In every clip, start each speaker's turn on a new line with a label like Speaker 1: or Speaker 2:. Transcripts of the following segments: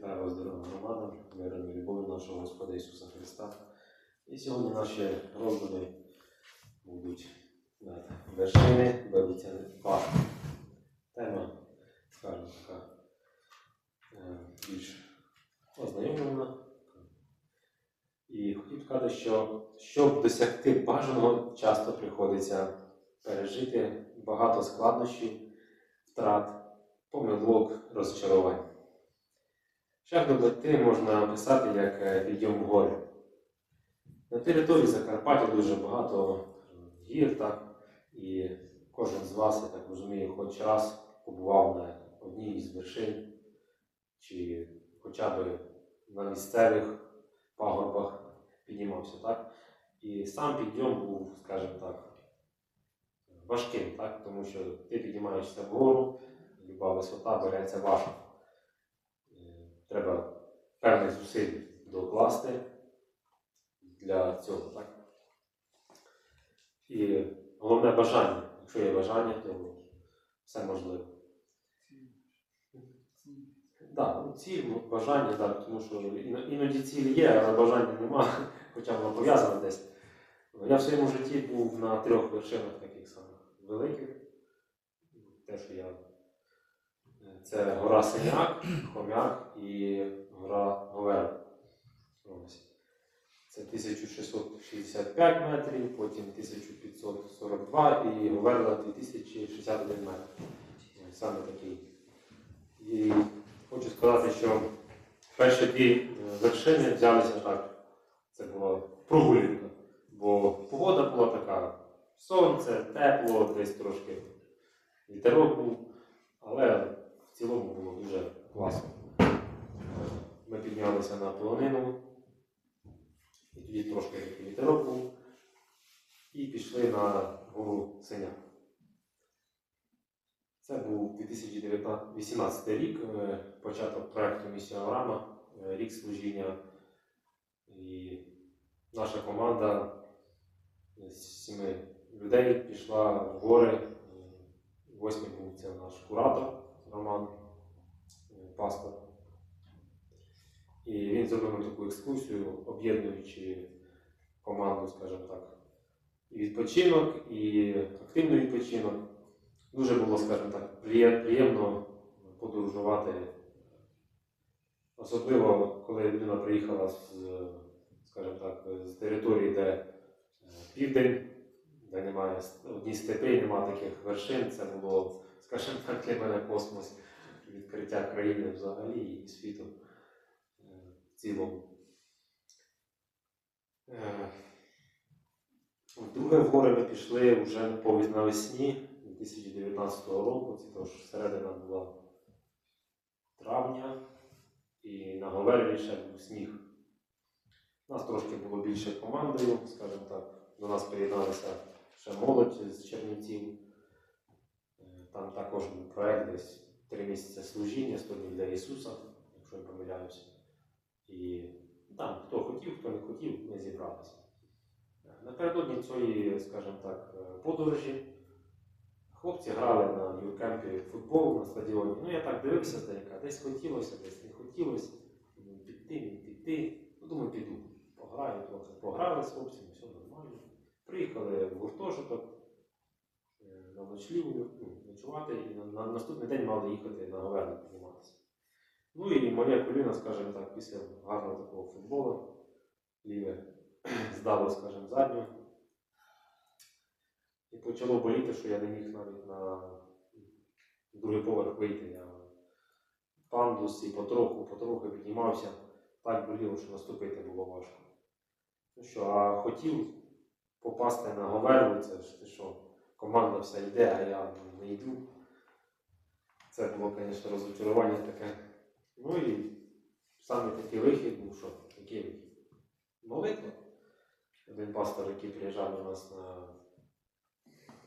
Speaker 1: Вітаю вас, дорога громада, миром любові нашого Господа Ісуса Христа. І сьогодні наші роздуми будуть над вершини Велетяни Пасхи. Тема, скажімо, така е, більш ознайомлена. І хотів сказати, що щоб досягти бажаного, часто приходиться пережити багато складнощів, втрат, помилок, розчарувань. Шлях до мети можна описати як е, підйом в гори. На території Закарпаття дуже багато гір, так, і кожен з вас, я так розумію, хоч раз побував на одній із вершин, чи хоча б на місцевих пагорбах піднімався. Так? І сам підйом був, скажімо так, важким, так? тому що ти піднімаєшся вгору, люба висота береться важко. Треба певних зусиль докласти для цього. Так? І головне бажання. Якщо є бажання, то все можливо. Так, ну, ціль, бажання, так, тому що іноді ціль є, але бажання нема, хоча воно пов'язане десь. Я в своєму житті був на трьох вершинах таких самих великих. Те, що я. Це гора Синяк, Хомяк і гора Говера. Ось. Це 1665 метрів, потім 1542 і Говерла 2061 метр. Саме такий. І хочу сказати, що перші дві е, вершини взялися так. Це була прогулянка. Бо погода була така: сонце, тепло, десь трошки вітерок був, але цілому було дуже класно. Ми піднялися на полонину, і тоді трошки вітерок був, і пішли на гору Синяк. Це був 2018 рік, е, початок проєкту Місія Авраама, е, рік служіння. І наша команда з сіми людей пішла в гори. Восьмий був це наш куратор Роман е, Пастор. І він зробив таку екскурсію, об'єднуючи команду, скажімо так, і відпочинок, і активний відпочинок. Дуже було, скажімо так, приємно подорожувати. Особливо, коли людина приїхала з, скажімо так, з території, де е, південь, де немає одні степи, немає таких вершин. Це було, скажімо так, для мене космос відкриття країни взагалі і світу е, в цілому. Е, Вдруге в гори ми пішли вже по навесні 2019 року, це тож середина була травня, і на Говерлі ще був сніг. Нас трошки було більше командою, скажімо так. До нас приєдналися ще молодь з Чернівців. Там також був проєкт десь три місяці служіння, 100 днів для Ісуса, якщо не помиляюся. І там хто хотів, хто не хотів, ми зібралися. Напередодні цієї, скажімо так, е, подорожі хлопці грали на юркемпі футбол на стадіоні. Ну я так дивився здалека, десь хотілося, десь не хотілося. Піти, не піти. Ну, думаю, піду. Пограю трохи. Пограли з хлопцями, все нормально. Приїхали в гуртожиток на ночліву, ну, ночувати, і на, на наступний день мали їхати на Говерну підніматися. Ну і моє коліно, скажімо так, після гарного такого футболу, ліве здало, скажімо, задню. І почало боліти, що я не міг навіть на другий поверх вийти. Я пандус і потроху, потроху піднімався. Так боліло, що наступити було важко. Ну що, а хотів попасти на Говерлу, це ж ти що, команда вся йде, а я не йду. Це було, звісно, розочарування таке. Ну і саме такий вихід був, що який вихід? Молитва. Один пастор, який приїжджав до нас на,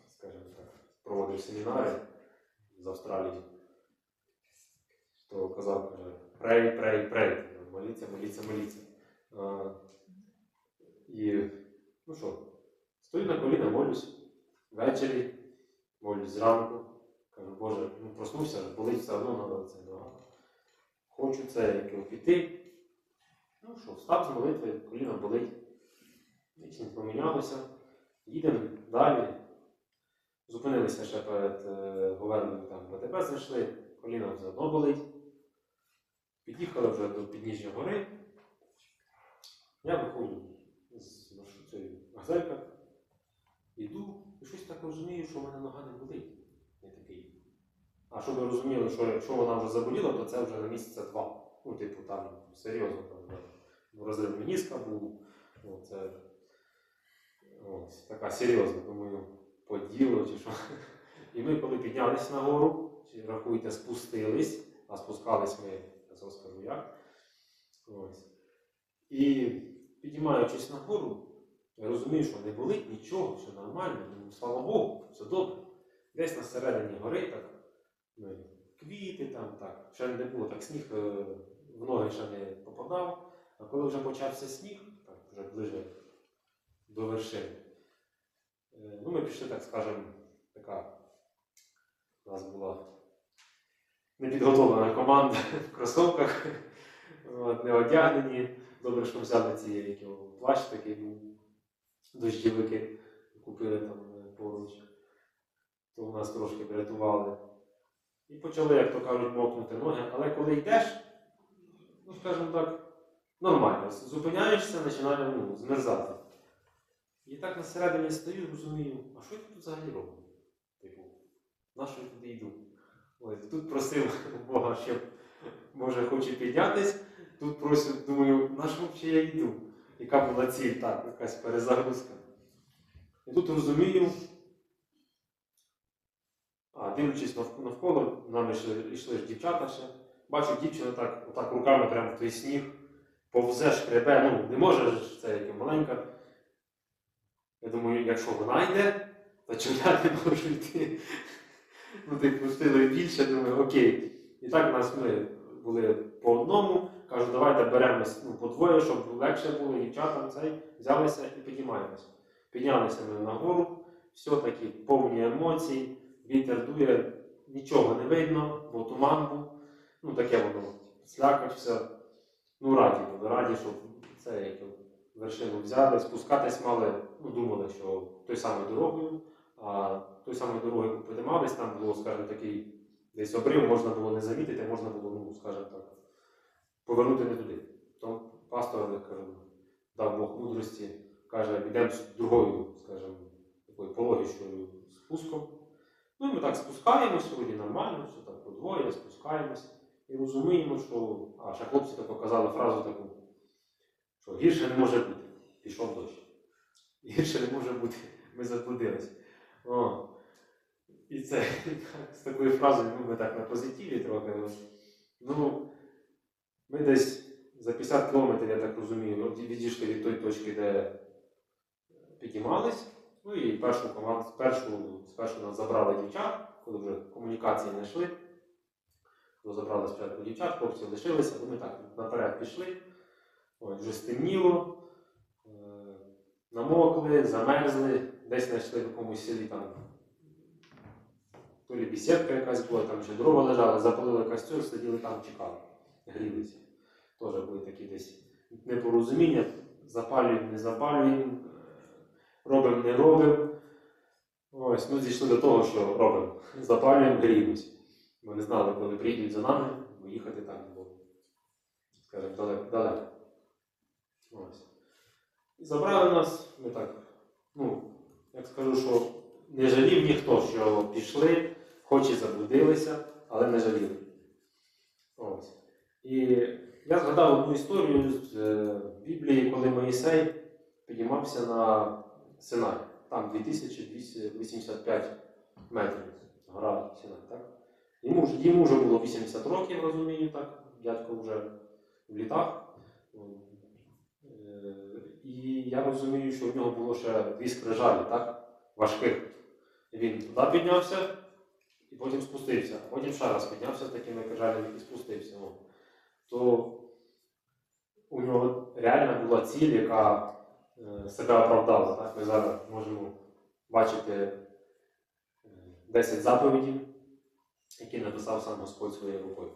Speaker 1: скажімо так, проводив семінари з Австралії, то казав, каже, прей, прей, прей, моліться, моліться, моліться. А, і, ну що, стою на коліна, молюсь ввечері, молюсь зранку. Кажу, Боже, ну проснувся, болить все одно треба це нога. хочу це як піти. Ну що, встав з молитви, коліно болить. Ніч не помінялося. Їдемо далі. Зупинилися ще перед е, Говерлою, там ВТБ знайшли, коліно все одно болить. Під'їхали вже до підніжжя гори. Я виходжу з маршрутою газелька, йду і щось так розумію, що в мене нога не болить. Я такий. А щоб ви розуміли, що якщо вона вже заболіла, то це вже на місяця два. Ну, типу, там серйозно там. Бо розрив меніска був. Ну, це ось, така серйозна, думаю, по ділу чи що. І ми, коли піднялися на гору, чи рахуйте, спустились, а спускались ми, я це скажу як. Ось. І піднімаючись на гору, я розумію, що не болить нічого, все нормально, ну, слава Богу, все добре. Десь на середині гори так, ну, квіти там, так, ще не було так сніг е, в ноги ще не попадав. А коли вже почався сніг, так, вже ближе до вершини, е, ну, ми пішли, так скажемо, така у нас була непідготовлена команда в кросовках, не одягнені. Добре, що взяли ці плащ такий дощовики купили там е, поруч, то нас трошки врятували. І почали, як то кажуть, мокнути ноги. Але коли йдеш, ну скажімо так, нормально. Зупиняєшся, починає ну, змерзати. І так на середині стою, розумію, а що я тут взагалі роблю? Типу, на що я туди йду? Ось, тут просив Бога, щоб може хочу піднятись. Тут просив, думаю, на що я йду? Яка була ціль, так, якась перезагрузка. І тут розумію, а дивлячись навколо, нами йшли, ж дівчата ще. Бачу, дівчина так, отак руками прямо в той сніг, повзе шкребе, ну не може це як маленька. Я думаю, якщо вона йде, то чому я не можу йти? Ну, так пустили більше, думаю, окей. І так у нас ми були по одному. Кажу, давайте беремось ну, по двоє, щоб легше було дівчатам цей, взялися і піднімаємося. Піднялися ми нагору, все-таки повні емоцій, вітер дує, нічого не видно, бо туман був. Ну, таке воно слякать все. Ну, раді були, раді, щоб це як вершину взяли. Спускатись мали, ну, думали, що той самою дорогою, а той самою дорогою, яку піднімались, там було, скажімо, такий десь обрив, можна було не замітити, можна було, ну, скажімо так, повернути не туди. То пастор, як дав Бог мудрості, каже, йдемо з другою, скажімо, такою пологішою спуском. Ну, і ми так спускаємося, сьогодні нормально, все так подвоє, спускаємося. І розуміємо, що. А ще хлопці так показали фразу таку, що гірше не може бути. Пішов дощ. Гірше не може бути. Ми заблудились. О. І це з такою фразою ну, ми так на позитиві трохи. Ну, ми десь за 50 кілометрів, я так розумію, от відійшли від тої точки, де підіймались. Ну і першу команду, першу, спершу нас забрали дівчат, коли вже комунікації не йшли. То забрали спочатку дівчат, хлопці лишилися, вони так наперед пішли. Ось, вже стемніло, е, намокли, замерзли, десь знайшли в якомусь селі там. То лі бісідка якась була, там ще дрова лежали, запалили костюр, сиділи там, чекали, грілися. Теж були такі десь непорозуміння, запалюємо, не запалюємо, е, робимо, не робимо. Ось, ну зійшли до того, що робимо. Запалюємо, гріємось. Ми не знали, коли приїдуть за нами, бо їхати так було, скажімо, далеко. далеко. Ось. Забрали нас, ми так, ну, як скажу, що не жалів ніхто, що пішли, хоч і заблудилися, але не жаліли. Ось. І я згадав одну історію з е, Біблії, коли Моїсей підіймався на Синай. Там 2285 метрів. Гора Синай, так? Йому, йому вже було 80 років, розумію, так? Дядько вже в літах. Е, І я розумію, що в нього було ще дві скрижалі, так? Важких. Він туди піднявся і потім спустився. А потім ще раз піднявся з такими скрижалями і спустився то у нього реально була ціль, яка е, себе оправдала. Так? Ми зараз можемо бачити е, 10 заповідів, які написав сам Господь своєю рукою.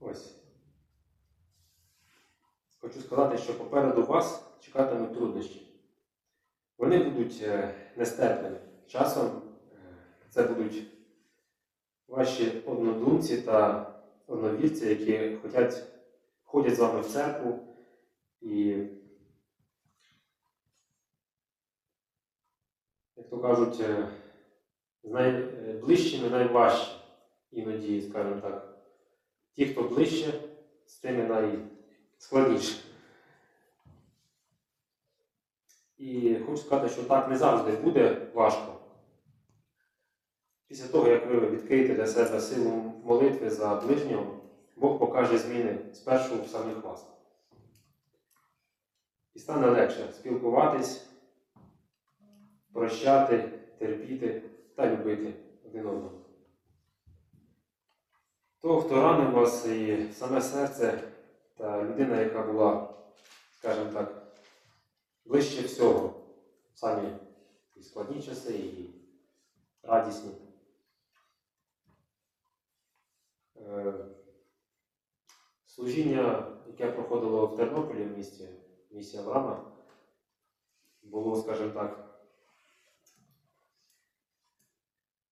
Speaker 1: Ось. Хочу сказати, що попереду вас чекатимуть труднощі. Вони будуть е, нестерпними. Часом це будуть ваші однодумці та одновірці, які хотять, ходять з вами в церкву і, як то кажуть, е, з найближчими найважчі іноді, скажімо так. Ті, хто ближче, з тими найскладніше. І хочу сказати, що так не завжди буде важко. Після того, як ви відкриєте для себе силу молитви за ближнього, Бог покаже зміни спершу в самих вас. І стане легше спілкуватись, прощати, терпіти та любити один одного. Того, хто ранив вас і саме серце та людина, яка була, скажімо так, ближче всього самі і складні часи, і радісні. Е, Служіння, яке проходило в Тернополі в місті, в місті Авраама, було, скажімо так,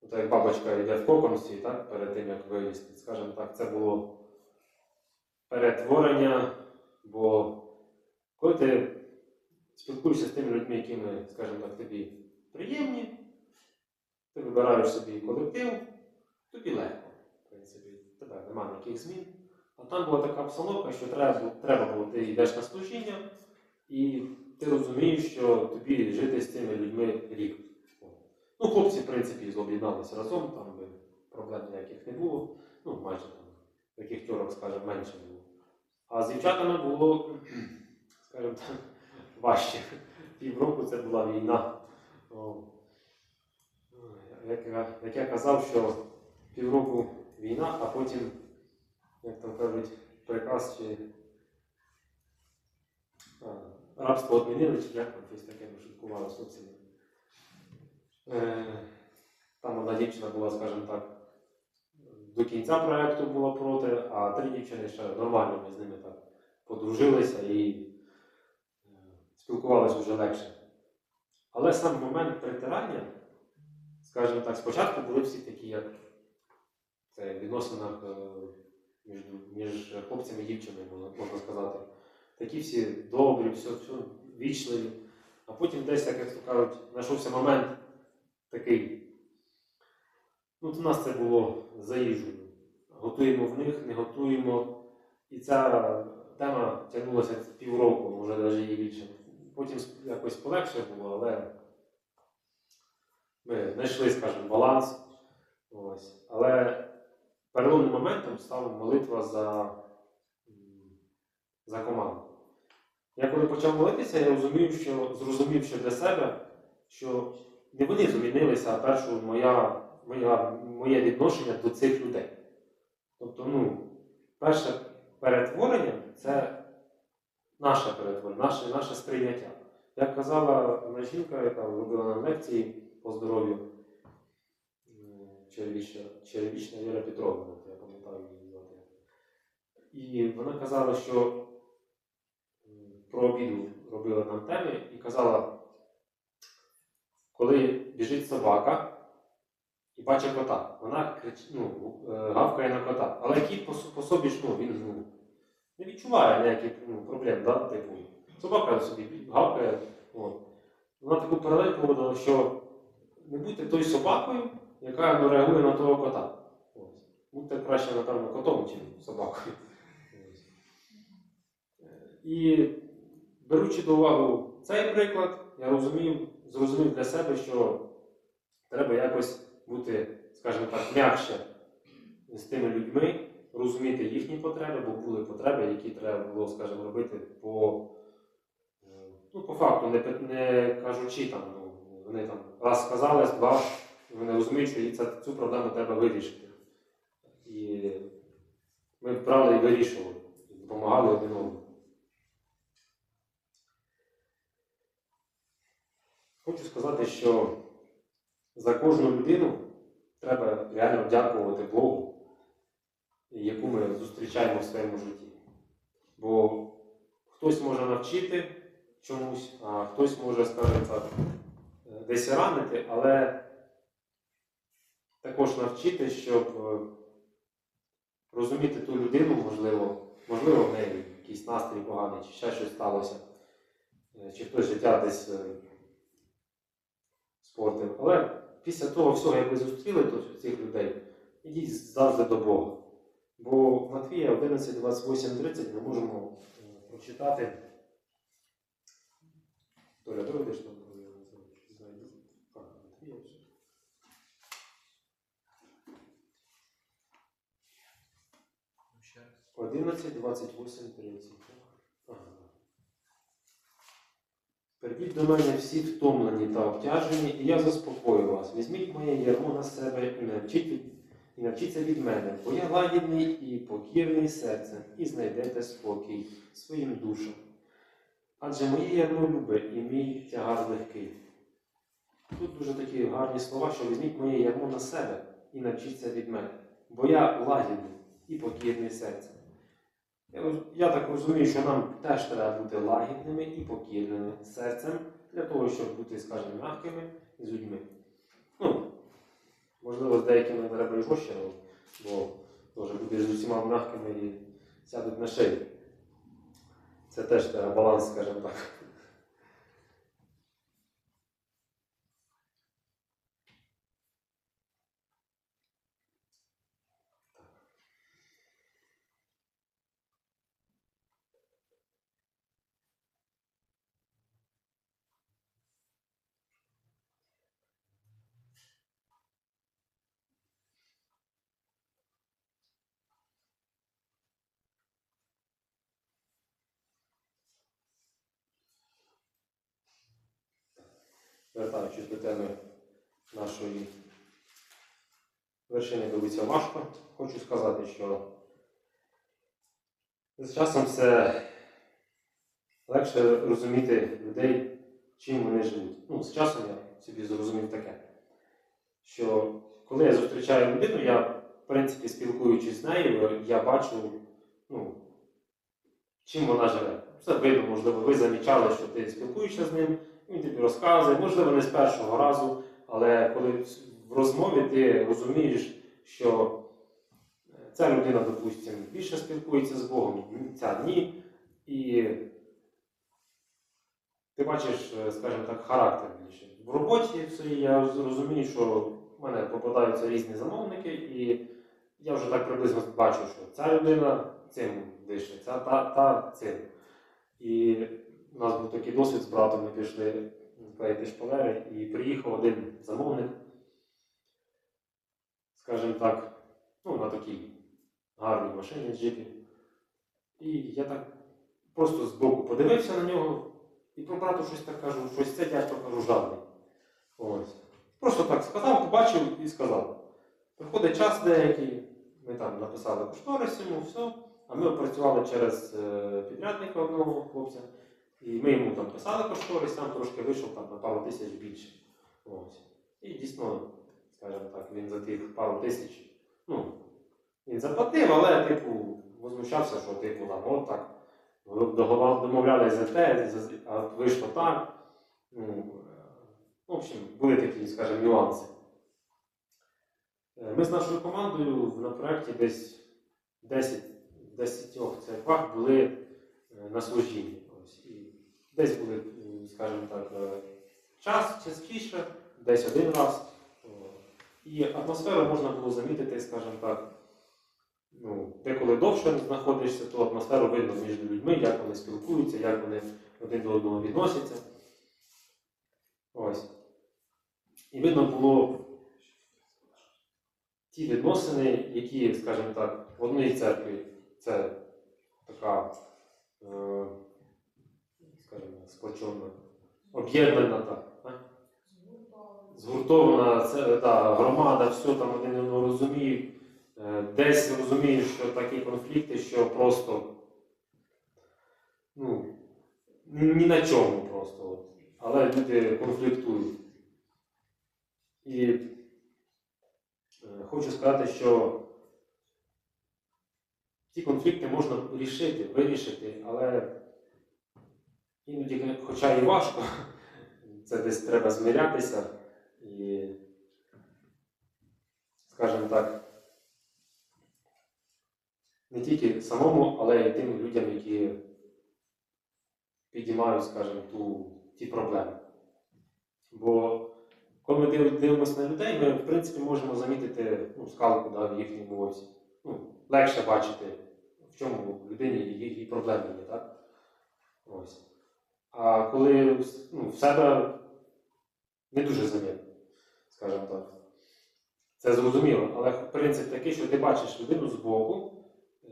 Speaker 1: Ну, так як бабочка йде в коконусі, так, перед тим, як вилізти, скажімо так, це було перетворення, бо коли ти спілкуєшся з тими людьми, якими, скажімо так, тобі приємні, ти вибираєш собі колектив, тобі легко, тебе немає ніяких змін. А там була така обстановка, що треба, треба було, ти йдеш на служіння, і ти розумієш, що тобі жити з цими людьми рік. Ну, хлопці, в принципі, об'єдналися разом, там би проблем ніяких не було. Ну, майже там таких тьорок, скажімо, менше було. А з дівчатами було, скажімо так, важче. Півроку це була війна. Як, я- як я казав, що півроку війна, а потім, як там кажуть, приказ чи а, рабство відмінили, чи як там щось таке ми шуткували. Е, Там одна дівчина була, скажімо так, до кінця проєкту була проти, а три дівчини ще нормально ми з ними так подружилися і е, спілкувалися вже легше. Але сам момент притирання, скажімо так, спочатку були всі такі, як це в відносинах е, між, між хлопцями і дівчинами, можна, сказати. Такі всі добрі, все, все вічливі. А потім десь, як то кажуть, знайшовся момент такий. Ну, у нас це було за їжею. Готуємо в них, не готуємо. І ця тема тягнулася півроку, може навіть і більше. Потім якось полегше було, але ми знайшли, скажімо, баланс. Ось. Але переломним моментом стала молитва за, за команду. Я коли почав молитися, я розумів, що, зрозумів, що для себе, що не вони змінилися, а першу моя, моя, моє відношення до цих людей. Тобто, ну, перше перетворення це наше перетворення, наше, наше сприйняття. Як казала жінка, яка робила нам лекції по здоров'ю, Черевічна, Черевічна Віра Петровна, я пам'ятаю її звати. І вона казала, що про обіду робила нам теми і казала, коли біжить собака і бачить кота, вона крич, ну, е, гавкає на кота. Але кіт по, по собі ж ну, він ну, не відчуває ніяких ну, проблем, да? типу. Собака собі гавкає. От. Вона таку паралель проводила, що не будьте той собакою, яка ну, реагує на того кота. Будьте краще, напевно, котом, ніж собакою. Е, І беручи до уваги цей приклад, я розумів, зрозумів для себе, що треба якось бути, скажімо так, м'якше з тими людьми, розуміти їхні потреби, бо були потреби, які треба було, скажімо, робити по, е, ну, по факту, не, не кажучи там, ну, вони там раз сказали, два, вони розуміють, що це- цю проблему треба вирішити. І ми брали і вирішували, допомагали один одному. Хочу сказати, що за кожну людину треба реально дякувати Богу, яку ми зустрічаємо в своєму житті. Бо хтось може навчити чомусь, а хтось може, скажімо так, десь ранити, але також навчити, щоб е, розуміти ту людину, можливо, можливо, в неї якийсь настрій поганий, чи ще щось сталося, е, чи хтось життя десь е, спортив. Але після того всього, як ви зустріли тут цих людей, ідіть завжди до Бога. Бо Матвія 11, 28, 30 ми можемо прочитати. Толя, доведеш нам, коли я не знаю, чи знайду. Так, Матвія все.
Speaker 2: Ще раз.
Speaker 1: 11, 28, 30. Ага. До мене всі втомлені та обтяжені, і я заспокою вас. Візьміть моє ярмо на себе і навчіть і навчіться від мене, бо я лагідний і покірний серцем, і знайдете спокій своїм душам. Адже моє ярмо любе і мій тягар легкий. Тут дуже такі гарні слова, що візьміть моє ярмо на себе і навчіться від мене, бо я лагідний і покірний серцем. Я, так розумію, що нам теж треба бути лагідними і покірними серцем для того, щоб бути, скажімо, м'якими з людьми. Ну, можливо, з деякими треба і жорстче бо теж будеш з усіма м'якими і сядуть на шию. Це теж треба баланс, скажімо так. Вертаючись до теми нашої вершини добиться важко, хочу сказати, що з часом все легше розуміти людей, чим вони живуть. Ну, з часом я собі зрозумів таке, що коли я зустрічаю людину, я, в принципі, спілкуючись з нею, я бачу, ну, чим вона живе. Це видно, можливо, ви замічали, що ти спілкуєшся з ним, він тобі розказує, можливо, не з першого разу, але коли в розмові ти розумієш, що е, ця людина, допустимо, більше спілкується з Богом, ця ні. І ти бачиш, е, скажімо так, характер більше. В роботі своїй я розумію, що в мене попадаються різні замовники, і я вже так приблизно бачу, що ця людина цим дише, ця та, та цим. І у нас був такий досвід з братом, ми пішли клеїти шпалери, і приїхав один замовник, скажімо так, ну, на такій гарній машині джипі. І я так просто збоку подивився на нього і про брату щось так кажу, щось це дядько кажу жадний. Ось. Просто так сказав, побачив і сказав. Приходить час деякий, ми там написали кошторис йому, все. А ми опрацювали через е, підрядника одного хлопця. І ми йому там писали кошторис, там трошки вийшов там, на пару тисяч більше. Ось. І дійсно, скажімо так, він за тих пару тисяч, ну, він заплатив, але, типу, возмущався, що типу там, от так, домовлялись за те, а вийшло так. Ну, в общем, були такі, скажімо, нюанси. Е, Ми з нашою командою на проєкті десь 10 10 церквах були е, на служінні. Десь були, скажімо так, е, час частіше, десь один раз. І атмосферу можна було замітити, скажімо так, ну, деколи довше знаходишся, то атмосферу видно між людьми, як вони спілкуються, як вони один до одного відносяться. Ось. І видно було ті відносини, які, скажімо так, в одній церкві це така, е, скажімо, сплочена, об'єднана так, згуртована це, та, громада, все там один одного розуміють. Е, Десь розумієш, що такі конфлікти, що просто ну, ні на чому просто. Але люди конфліктують. І е, хочу сказати, що ці конфлікти можна рішити, вирішити, але іноді, хоча і важко, це десь треба змирятися і, скажімо так, не тільки самому, але й тим людям, які підіймають, скажімо, ту, ті проблеми. Бо коли ми дивимося на людей, ми в принципі можемо замітити ну, скалку да, в їхньому оці. Ну, легше бачити, в чому людині її проблеми є, так? Ось. А коли ну, в себе не дуже замітно, скажімо так. Це зрозуміло, але принцип такий, що ти бачиш людину збоку,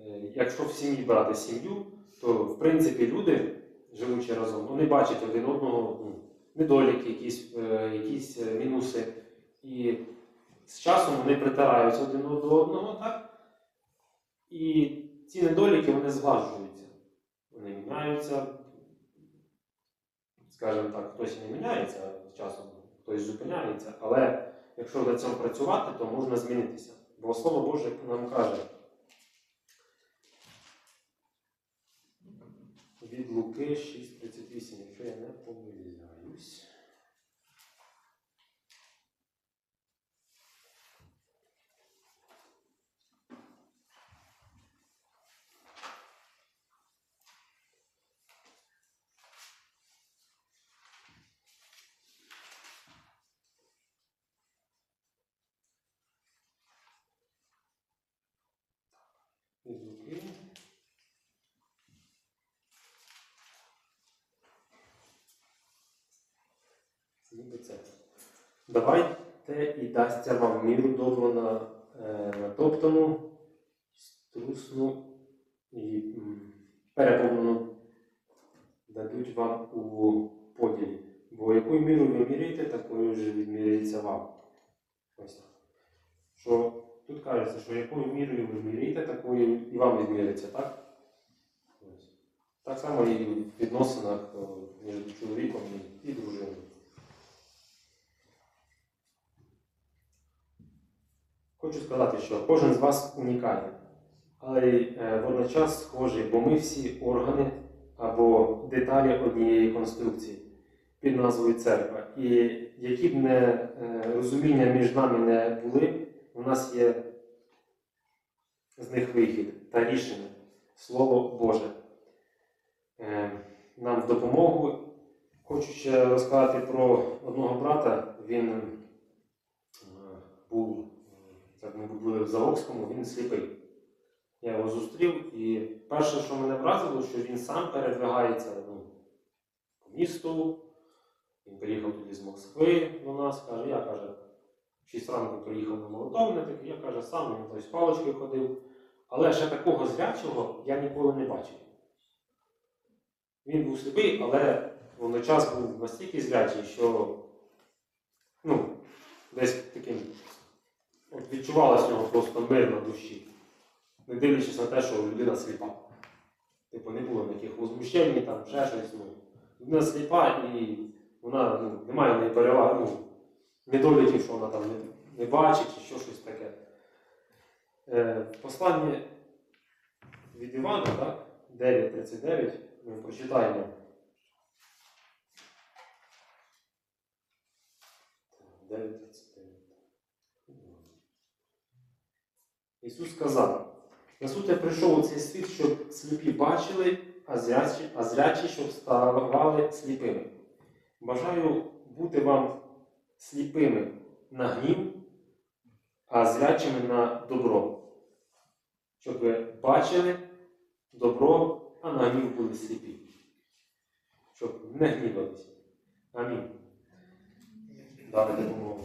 Speaker 1: Е, Якщо в сім'ї брати сім'ю, то в принципі люди, живучи разом, вони бачать один одного ну, недоліки, якісь, е, якісь е, мінуси. І з часом вони притираються один до одного, так? І ці недоліки вони зглажуються. Вони міняються. Скажімо так, хтось не міняється з часом, хтось зупиняється, але якщо на цьому працювати, то можна змінитися. Бо Слово Боже нам каже. від Луки 6.38, якщо я не помиляюсь. Луки. Ніби це. Давайте і дасться вам міру добру на е, натоптану, струсну і м, переповнену дадуть вам у поділі. Бо якою мірою ви міряєте, такою ж відміряється вам. Ось. Що тут кажеться, що якою мірою ви міряєте, такою і вам відміряється, так? Так само і в відносинах між чоловіком і, дружиною. Хочу сказати, що кожен з вас унікальний, але е, водночас схожий, бо ми всі органи або деталі однієї конструкції під назвою церква. І які б не е, розуміння між нами не були, у нас є з них вихід та рішення Слово Боже. Е, Нам в допомогу. Хочу ще розказати про одного брата. Він е, був як ми були в Завокському, він сліпий. Я його зустрів, і перше, що мене вразило, що він сам передвигається ну, по місту. Він приїхав тоді з Москви до нас, каже, я каже, 6 ранку приїхав на молотовник, я каже, сам він з паличкою ходив. Але ще такого зрячого я ніколи не бачив. Він був сліпий, але водночас був настільки зрячий, що ну, десь таким От відчувалося в нього просто мир на душі, не дивлячись на те, що людина сліпа. Типу не було ніяких возмущень, там ще щось. Ну. Людина сліпа і вона ну, не має переваги, ну, недоліків, що вона там не, не бачить чи що щось таке. Е, послання від Івана, так, 9.39, ми прочитаємо. Ісус сказав, на суд я прийшов у цей світ, щоб сліпі бачили, а зрячі, а зрячі, щоб ставали сліпими. Бажаю бути вам сліпими на гнів, а зрячими на добро. Щоб ви бачили добро, а на гнів були сліпі. Щоб не гнівались. Амінь. Далі допомогу.